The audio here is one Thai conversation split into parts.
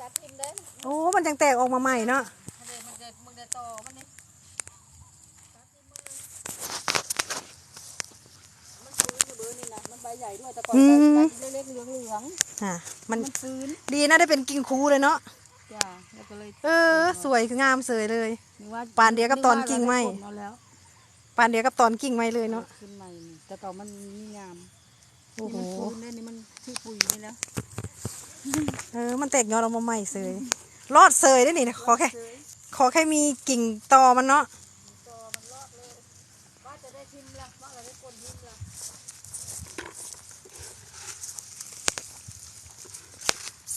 ตัดทิมเด้โอ้ มันจังแตกออกมาใหม่เนาะมันเด้มันเกิดมึงเด้ต่อมันนี่มันฟื้นอยู่เบอร์นี่นะมันใบใหญ่ด้วยแต่ก่อนใบเล็กๆเหลืองอะมันๆมันฟื้นดีนะได้เป็นกิ่งคูเลยเนาะจ้าแล้วก็เลยเออ สวยงามเสยเลยนึกว่าปานเดียวกับตอนกิ่งไม้นึกว่าเราด้ผลเอาแล้วปานเดียวกับตอนกิ่งไม้เลยเนาะขึ้นใหม่นี่แต่ก่อนมันมีงามโอ้โหนี่มันฟื้นได้นี่มันชื่อปุ๋ยนี่แล้ว เออ มันแตกยอดออกมาใหม่เสยรอดเสยได้นี่ขอแค่ขอแค่มีกิ่งตอมันเนาะต่อมันรอดเลยว่าจะได้ทิมละว่าจะได้คนทิมละ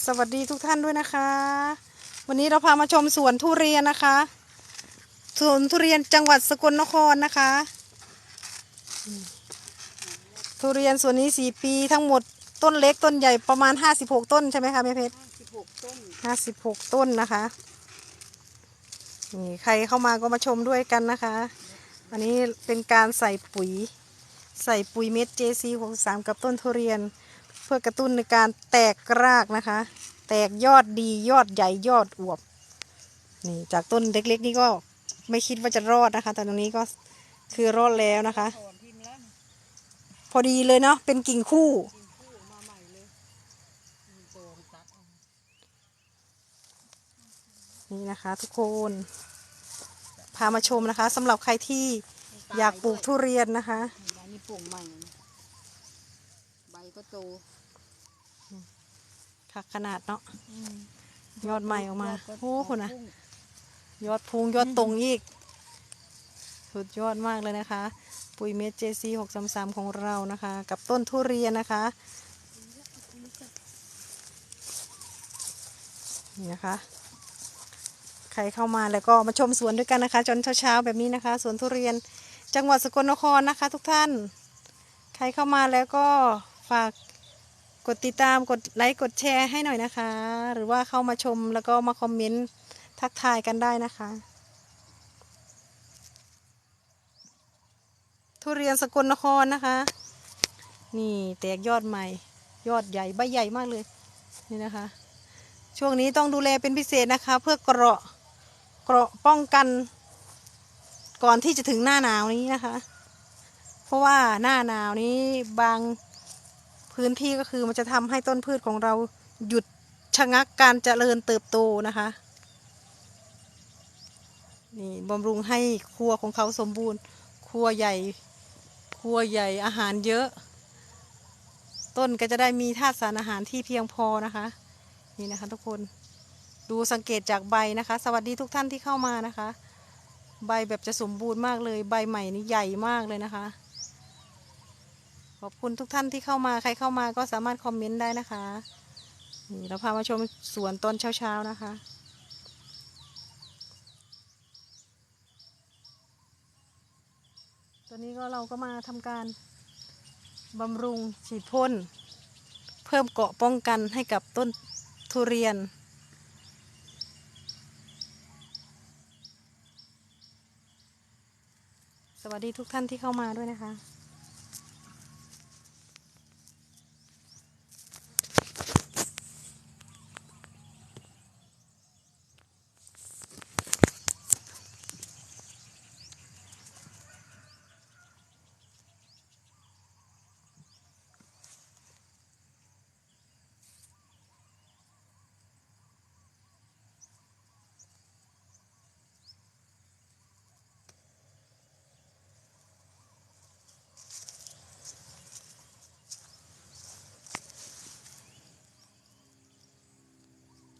สวัสดีทุกท่านด้วยนะคะ วันนี้เราพามาชมสวนทุเรียนนะคะ สวนทุเรียนจังหวัดสกลนครนะคะอืมทุเรียนสวนนี้สี่ปีทั้งหมด ต้นเล็กต้นใหญ่ประมาณห้าสิบหกต้นใช่ไหมคะแม่เพชรสิบหกต้นห้าสิบหกต้นนะคะนี่ใครเข้ามาก็มาชมด้วยกันนะคะ อันนี้เป็นการใส่ปุ๋ย ใส่ปุ๋ยเม็ด JC 63กับต้นทุเรียน เพื่อกระตุ้นในการแตกรากนะคะ แตกยอดดียอดใหญ่ยอดอวบนี่จากต้นเล็กๆนี่ก็ไม่คิดว่าจะรอดนะคะ แต่ตรงนี้ก็คือรอดแล้วนะคะ พอดีเลยเนาะเป็นกิ่งคู่ กินคู่มาใหม่เลยมีโตมันตัดเอา นี่นะคะทุกคน พามาชมนะคะสำหรับใครที่อยากปลูกทุเรียนนะคะเห็นไหมนี่ปลูกใหม่นะใบก็โตค่ะขนาดเนาะยอดใหม่ออกมายดก็โอ้คุณนะพุ่งยอดพุงยอดตรงอีก สุดยอดมากเลยนะคะ ปุ๋ยเม็ด JC 633ของเรานะคะ กับต้นทุเรียนนะคะ นี่นะคะใครเข้ามาแล้วก็มาชมสวนด้วยกันนะคะ จนเช้าๆแบบนี้นะคะ สวนทุเรียนจังหวัดสกลนครนะคะ ทุกท่าน ใครเข้ามาแล้วก็ฝากกดติดตามกดไลค์กดแชร์ให้หน่อยนะคะ หรือว่าเข้ามาชมแล้วก็มาคอมเมนต์ทักทายกันได้นะคะ ทุเรียนสกลนครนะคะ นี่แตกยอดใหม่ ยอดใหญ่ใบใหญ่มากเลยนี่นะคะ ช่วงนี้ต้องดูแลเป็นพิเศษนะคะ เพื่อกระ เกราะป้องกัน ก่อนที่จะถึงหน้าหนาวนี้นะคะ เพราะว่าหน้าหนาวนี้บางพื้นที่ก็คือมันจะทำให้ต้นพืชของเราหยุดชะงักการเจริญเติบโตนะคะนี่บำรุงให้ครัวของเขาสมบูรณ์ ครัวใหญ่ ครัวใหญ่อาหารเยอะ ต้นก็จะได้มีธาตุสารอาหารที่เพียงพอนะคะ นี่นะคะทุกคน ดูสังเกตจากใบนะคะ สวัสดีทุกท่านที่เข้ามานะคะ ใบแบบจะสมบูรณ์มากเลย ใบใหม่นี่ใหญ่มากเลยนะคะ ขอบคุณทุกท่านที่เข้ามา ใครเข้ามาก็สามารถคอมเมนต์ได้นะคะ นี่เราพามาชมสวนตอนเช้าๆนะคะตอนนี้ก็เราก็มาทำการบำรุงฉีดพ่น เพิ่มเกาะป้องกันให้กับต้นทุเรียน วัสดีทุกท่านที่เข้ามาด้วยนะคะ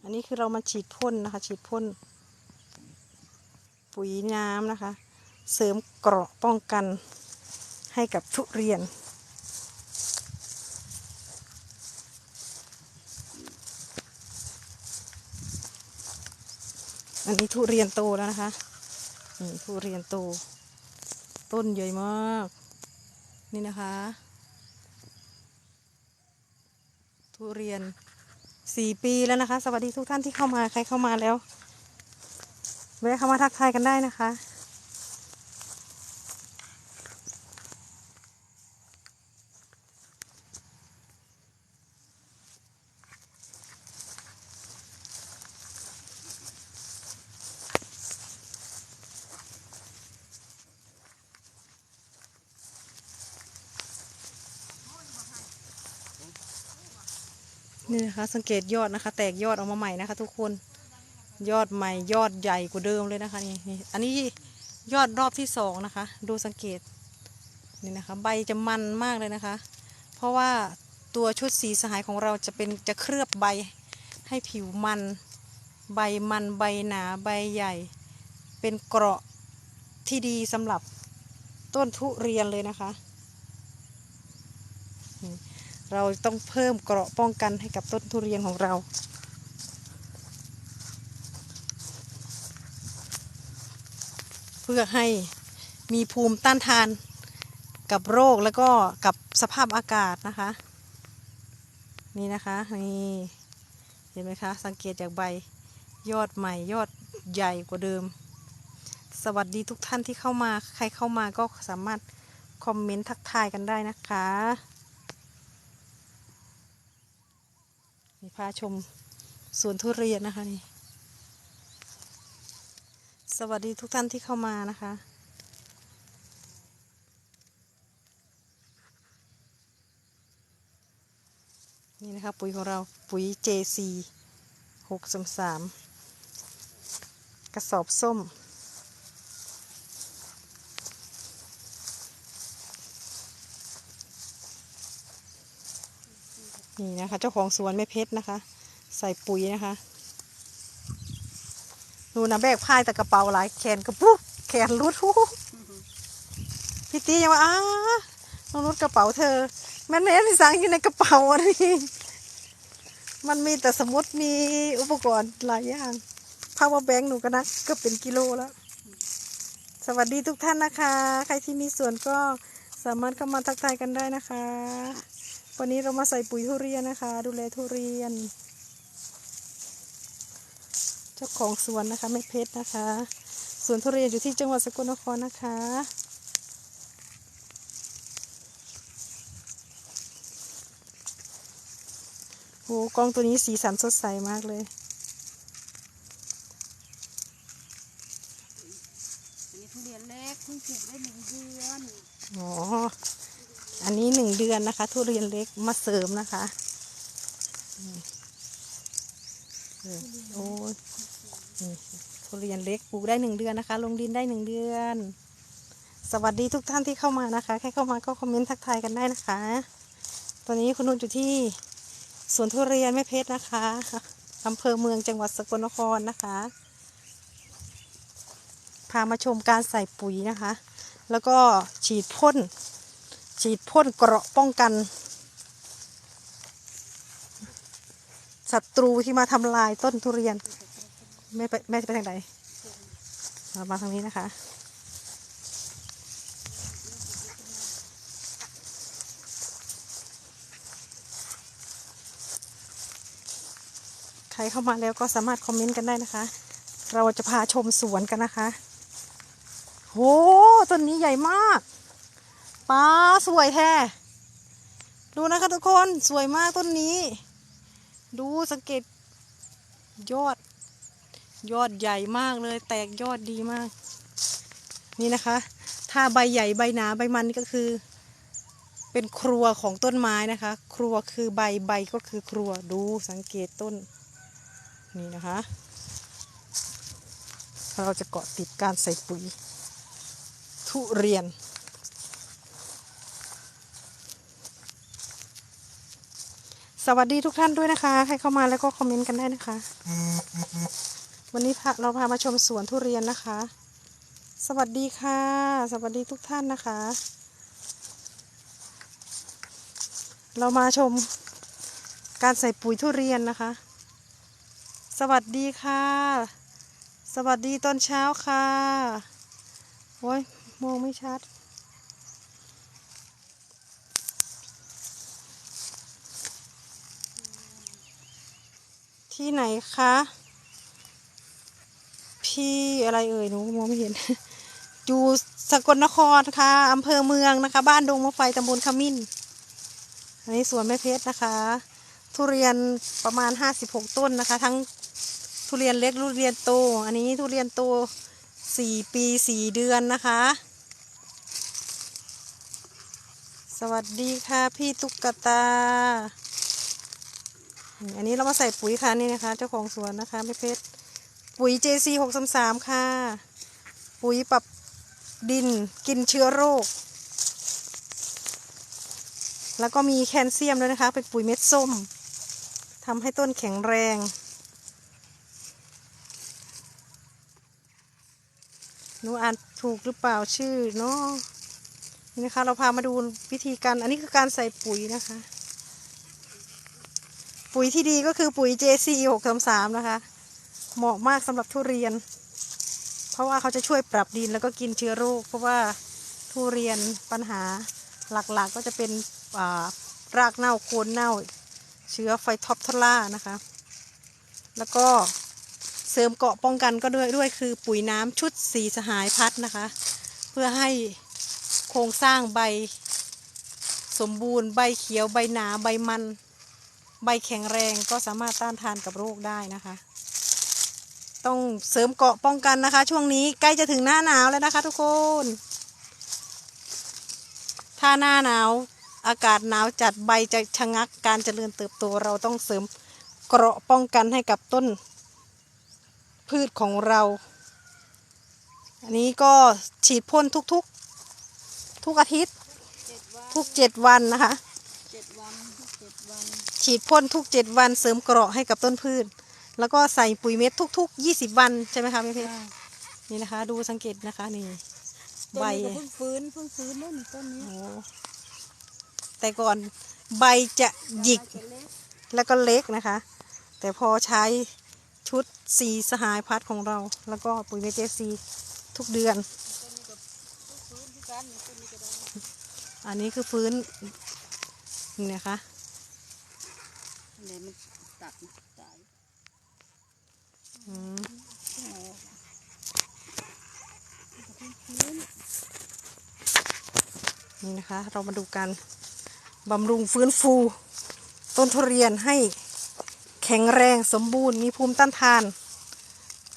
อันนี้คือเรามาฉีดพ่นนะคะ ฉีดพ่นปุ๋ยน้ำนะคะ เสริมเกราะป้องกันให้กับทุเรียนอันนี้ทุเรียนโตแล้วนะคะนี่ทุเรียนโต ต้นใหญ่มาก นี่นะคะ ทุเรียน สี่ปีแล้วนะคะ สวัสดีทุกท่านที่เข้ามาใครเข้ามาแล้วแวะเข้ามาทักทายกันได้นะคะ นี่นะคะ สังเกตยอดนะคะ แตกยอดออกมาใหม่นะคะ ทุกคนยอดใหม่ยอดใหญ่กว่าเดิมเลยนะคะนี่นี่อันนี้ยอดรอบที่สองนะคะ ดูสังเกตนี่นะคะ ใบจะมันมากเลยนะคะ เพราะว่าตัวชุดสีสหายของเราจะเป็นจะเคลือบใบให้ผิวมัน ใบมันใบหนาใบใหญ่ เป็นเกราะที่ดีสำหรับต้นทุเรียนเลยนะคะ เราต้องเพิ่มเกราะป้องกันให้กับต้นทุเรียนของเรา เพื่อให้มีภูมิต้านทานกับโรคแล้วก็กับสภาพอากาศนะคะ นี่นะคะนี่เห็นไหมคะ สังเกตจากใบยอดใหม่ยอดใหญ่กว่าเดิม สวัสดีทุกท่านที่เข้ามา ใครเข้ามาก็สามารถคอมเมนต์ทักทายกันได้นะคะ นี่พาชมสวนทุเรียนนะคะนี่ สวัสดีทุกท่านที่เข้ามานะคะ นี่นะคะปุ๋ยของเราปุ๋ย JC หกสามสามกระสอบส้ม นี่นะคะ เจ้าของสวนแม่เพชรนะคะ ใส่ปุ๋ยนะคะดูนะแบกพายแต่กระเป๋าหลายแขนกระปุกแขนรุดหูพี่ตียังว่าอ้าน้องรุดกระเป๋าเธอม่นแม่ที่สั่งอยู่ในกระเป๋าอันนี้มันมีแต่สมุดมีอุปกรณ์หลายอย่างพาวเวอร์แบงค์หนูก็นักก็เป็นกิโลแล้ว สวัสดีทุกท่านนะคะ ใครที่มีส่วนก็สามารถเข้ามาทักทายกันได้นะคะ วันนี้เรามาใส่ปุ๋ยทุเรียนนะคะ ดูแลทุเรียน เจ้าของสวนนะคะแม่เพชรนะคะสวนทุเรียนอยู่ที่จังหวัดสกลนครนะคะโอ้กล้องตัวนี้สีสันสดใสมากเลยอันนี้ทุเรียนเล็กเพิ่งปลูกได้หนึ่งเดือน อ๋อ อันนี้หนึ่งเดือนนะคะ ทุเรียนเล็กมาเสริมนะคะโอ้ยทุเรียนเล็กปลูกได้หนึ่งเดือนนะคะ ลงดินได้หนึ่งเดือน สวัสดีทุกท่านที่เข้ามานะคะใครเข้ามาก็คอมเมนต์ทักทายกันได้นะคะ ตอนนี้คุณนุ่นอยู่ที่สวนทุเรียนแม่เพชรนะคะอำเภอเมืองจังหวัดสกลนครนะคะ พามาชมการใส่ปุ๋ยนะคะ แล้วก็ฉีดพ่น ฉีดพ่นเกราะป้องกันศัตรูที่มาทำลายต้นทุเรียน แม่ไปแม่จะไปทางไหนเรามาทางนี้นะคะ ใครเข้ามาแล้วก็สามารถคอมเมนต์กันได้นะคะ เราจะพาชมสวนกันนะคะโหต้นนี้ใหญ่มาก ป้าสวยแท้ ดูนะคะทุกคนสวยมากต้นนี้ ดูสังเกตยอด ยอดใหญ่มากเลย แตกยอดดีมาก นี่นะคะ ถ้าใบใหญ่ใบหนาใบมันนี่ก็คือ เป็นครัวของต้นไม้นะคะ ครัวคือใบใบก็คือครัวดูสังเกตต้น นี่นะคะ เราจะเกาะติดการใส่ปุ๋ย ทุเรียน สวัสดีทุกท่านด้วยนะคะ ใครเข้ามาแล้วก็คอมเมนต์กันได้นะคะ วันนี้พาเราพามาชมสวนทุเรียนนะคะ สวัสดีค่ะ สวัสดีทุกท่านนะคะ เรามาชมการใส่ปุ๋ยทุเรียนนะคะ สวัสดีค่ะ สวัสดีตอนเช้าค่ะ โอ้ยมองไม่ชัด ที่ไหนคะ พี่อะไรเอ่ยหนูมองไม่เห็น อยู่สกลนครค่ะอำเภอเมืองนะคะ บ้านดงมะไฟตำบลขมิ้น อันนี้สวนแม่เพชรนะคะ ทุเรียนประมาณห้าสิบหกต้นนะคะ ทั้งทุเรียนเล็กทุเรียนโต อันนี้ทุเรียนโตสี่ปีสี่เดือนนะคะ สวัสดีค่ะพี่ตุ๊กตา อันนี้เรามาใส่ปุ๋ยค่ะนี่นะคะ เจ้าของสวนนะคะไม่เพชรปุ๋ย JC หกสามสามค่ะ ปุ๋ยปรับดินกินเชื้อโรค แล้วก็มีแคลเซียมด้วยนะคะ เป็นปุ๋ยเม็ดส้มทำให้ต้นแข็งแรงหนูอ่านถูกหรือเปล่าชื่อเนาะนี่นะคะ เราพามาดูวิธีการ อันนี้คือการใส่ปุ๋ยนะคะ ปุ๋ยที่ดีก็คือปุ๋ย JC 6 3 3นะคะ เหมาะมากสำหรับทุเรียน เพราะว่าเขาจะช่วยปรับดินแล้วก็กินเชื้อโรค เพราะว่าทุเรียนปัญหาหลักๆก็จะเป็นอ่ารากเน่าโคนเน่า เชื้อไฟท็อปทล่านะคะ แล้วก็เสริมเกาะป้องกันก็ด้วยด้วยคือปุ๋ยน้ำชุดสีสหายพัดนะคะ เพื่อให้โครงสร้างใบสมบูรณ์ใบเขียวใบหนาใบมัน ใบแข็งแรงก็สามารถต้านทานกับโรคได้นะคะ ต้องเสริมเกาะป้องกันนะคะ ช่วงนี้ใกล้จะถึงหน้าหนาวแล้วนะคะทุกคน ถ้าหน้าหนาวอากาศหนาวจัดใบจะชะงักการเจริญเติบโตเราต้องเสริมเกราะป้องกันให้กับต้น พืชของเรา อันนี้ก็ฉีดพ่นทุกๆทุกอาทิตย์ ทุกเจ็ดวันนะคะ เจ็ดวัน ฉีดพ่นทุกเจ็ดวันเสริมเกราะให้กับต้นพืช แล้วก็ใส่ปุ๋ยเม็ดทุกๆยี่สิบวันใช่ไหมคะพี่เพชรนี่นะคะ ดูสังเกตนะคะนี่ต้นใบนี้ก็เพิ่งฟื้นเพิ่งฟื้นแล้วนี่ต้นนี้โอ้แต่ก่อนใบจะหยิกใบจะเล็กแล้วก็เล็กนะคะ แต่พอใช้ชุดสีสหายพัดของเรา แล้วก็ปุ๋ยเมเจซีทุกเดือนต้นนี้ก็ฟื้นที่กันนี่ต้นนี้ก็ได้อันนี้คือฟื้นนี่นะคะ อันไหนมันตัดตายอืมขึ้นมาออกมันก็เพิ่งฟื้นนี่นะคะ เรามาดูกันบำรุงฟื้นฟู ต้นทุเรียนให้แข็งแรงสมบูรณ์มีภูมิต้านทาน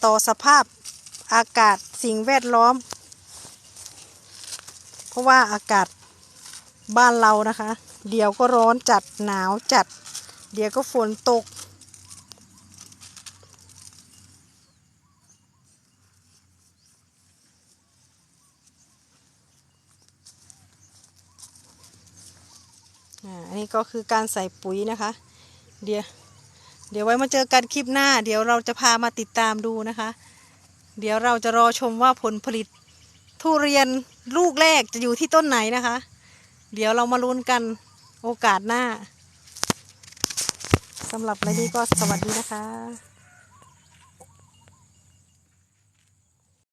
ต่อสภาพอากาศสิ่งแวดล้อม เพราะว่าอากาศบ้านเรานะคะ เดี๋ยวก็ร้อนจัดหนาวจัด เดี๋ยวก็ฝนตกอ่าอันนี้ก็คือการใส่ปุ๋ยนะคะ เดี๋ยวเดี๋ยวไว้มาเจอกันคลิปหน้า เดี๋ยวเราจะพามาติดตามดูนะคะ เดี๋ยวเราจะรอชมว่าผลผลิตทุเรียนลูกแรกจะอยู่ที่ต้นไหนนะคะ เดี๋ยวเรามาลุ้นกันโอกาสหน้า สำหรับในนี้ก็สวัสดีนะคะ